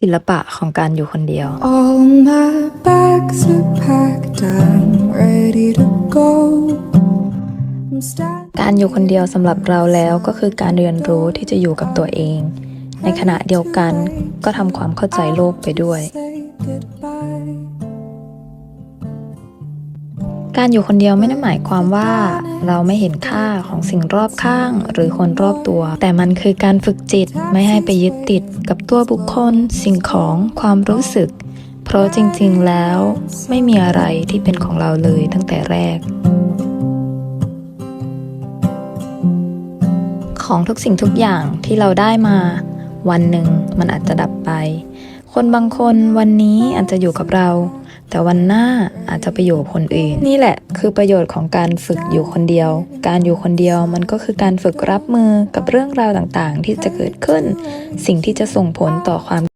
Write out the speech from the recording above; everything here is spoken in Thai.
ศิลปะของการอยู่คนเดียว All my bags are packed, I'm ready to go. I'm standing การอยู่คนเดียวสำหรับเราแล้วก็คือการเรียนรู้ที่จะอยู่กับตัวเอง ในขณะเดียวกันก็ทำความเข้าใจโลกไปด้วย การอยู่คนเดียวไม่ได้หมายความว่า เราไม่เห็นค่าของสิ่งรอบข้าง หรือคนรอบตัว แต่มันคือการฝึกจิตไม่ให้ไปยึดติดกับตัวบุคคล สิ่งของความรู้สึก เพราะจริงๆแล้วไม่มีอะไรที่เป็นของเราเลยตั้งแต่แรก ของทุกสิ่งทุกอย่างที่เราได้มา วันหนึ่งมันอาจจะดับไป คนบางคนวันนี้อาจจะอยู่กับเรา แต่วันหน้าอาจจะไปอยู่กับคนอื่น นี่แหละคือประโยชน์ของการฝึกอยู่คนเดียว การอยู่คนเดียวมันก็คือการฝึกรับมือกับเรื่องราวต่างๆ ที่จะเกิดขึ้น สิ่งที่จะส่งผลต่อความ